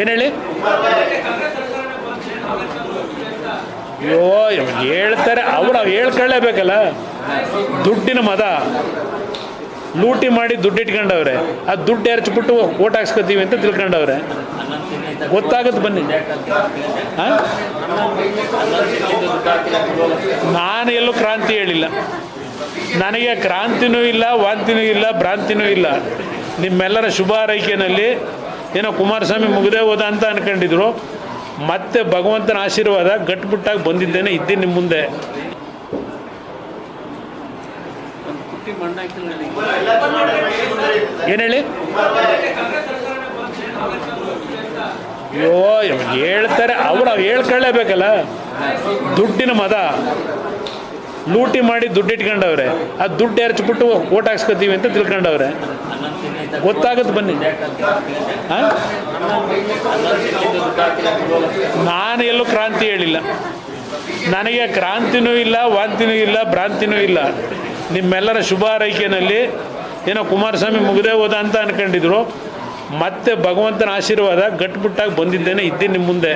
ಏನು ಹೇಳಿ? ಅಯ್ಯೋ ಹೇಳ್ತಾರೆ ಅವ್ರು ಅವ್ರು ಹೇಳ್ಕೊಳ್ಳೇಬೇಕಲ್ಲ. ದುಡ್ಡಿನ ಮದ. ಲೂಟಿ ಮಾಡಿ ದುಡ್ಡು ಇಟ್ಕೊಂಡವ್ರೆ ಆ ದುಡ್ಡು ಎರಚಿಬಿಟ್ಟು ಓಟ್ ಹಾಕ್ಸ್ಕೊತೀವಿ ಅಂತ ತಿಳ್ಕೊಂಡವ್ರೆ. ಗೊತ್ತಾಗುತ್ತೆ ಬನ್ನಿ. ನಾನು ಎಲ್ಲೂ ಕ್ರಾಂತಿ ಹೇಳಿಲ್ಲ. ನನಗೆ ಕ್ರಾಂತಿನೂ ಇಲ್ಲ, ವಾಂತಿನೂ ಇಲ್ಲ, ಭ್ರಾಂತಿನೂ ಇಲ್ಲ. ನಿಮ್ಮೆಲ್ಲರ ಶುಭ ಆರೈಕೆಯಲ್ಲಿ ಏನೋ ಕುಮಾರಸ್ವಾಮಿ ಮುಗಿದೇ ಹೋದ ಅಂತ ಅನ್ಕೊಂಡಿದ್ರು. ಮತ್ತೆ ಭಗವಂತನ ಆಶೀರ್ವಾದ ಗಟ್ಬಿಟ್ಟಾಗಿ ಬಂದಿದ್ದೇನೆ, ಇದ್ದೀನಿ ನಿಮ್ಮ ಮುಂದೆ. ಏನು ಹೇಳಿ? ಅಯ್ಯೋ ಹೇಳ್ತಾರೆ, ಅವ್ರು ಹೇಳ್ಕೊಳ್ಳೇಬೇಕಲ್ಲ. ದುಡ್ಡಿನ ಮದ. ಲೂಟಿ ಮಾಡಿ ದುಡ್ಡು ಇಟ್ಕೊಂಡವ್ರೆ. ಆ ದುಡ್ಡು ಎರಚ್ಬಿಟ್ಟು ಓಟ್ ಹಾಕ್ಸ್ಕೊತೀವಿ ಅಂತ ತಿಳ್ಕೊಂಡವ್ರೆ. ಗೊತ್ತಾಗುತ್ತೆ ಬನ್ನಿ. ನಾನು ಎಲ್ಲೂ ಕ್ರಾಂತಿ ಹೇಳಿಲ್ಲ. ನನಗೆ ಕ್ರಾಂತಿನೂ ಇಲ್ಲ, ವಾಂತಿನೂ ಇಲ್ಲ, ಭ್ರಾಂತಿನೂ ಇಲ್ಲ. ನಿಮ್ಮೆಲ್ಲರ ಶುಭ ಆರೈಕೆಯಲ್ಲಿ ಏನೋ ಕುಮಾರಸ್ವಾಮಿ ಮುಗಿದೇ ಹೋದ ಅಂತ ಅನ್ಕೊಂಡಿದ್ರು. ಮತ್ತೆ ಭಗವಂತನ ಆಶೀರ್ವಾದ ಗಟ್ಬಿಟ್ಟಾಗಿ ಬಂದಿದ್ದೇನೆ, ಇದ್ದೀನಿ ನಿಮ್ಮ ಮುಂದೆ.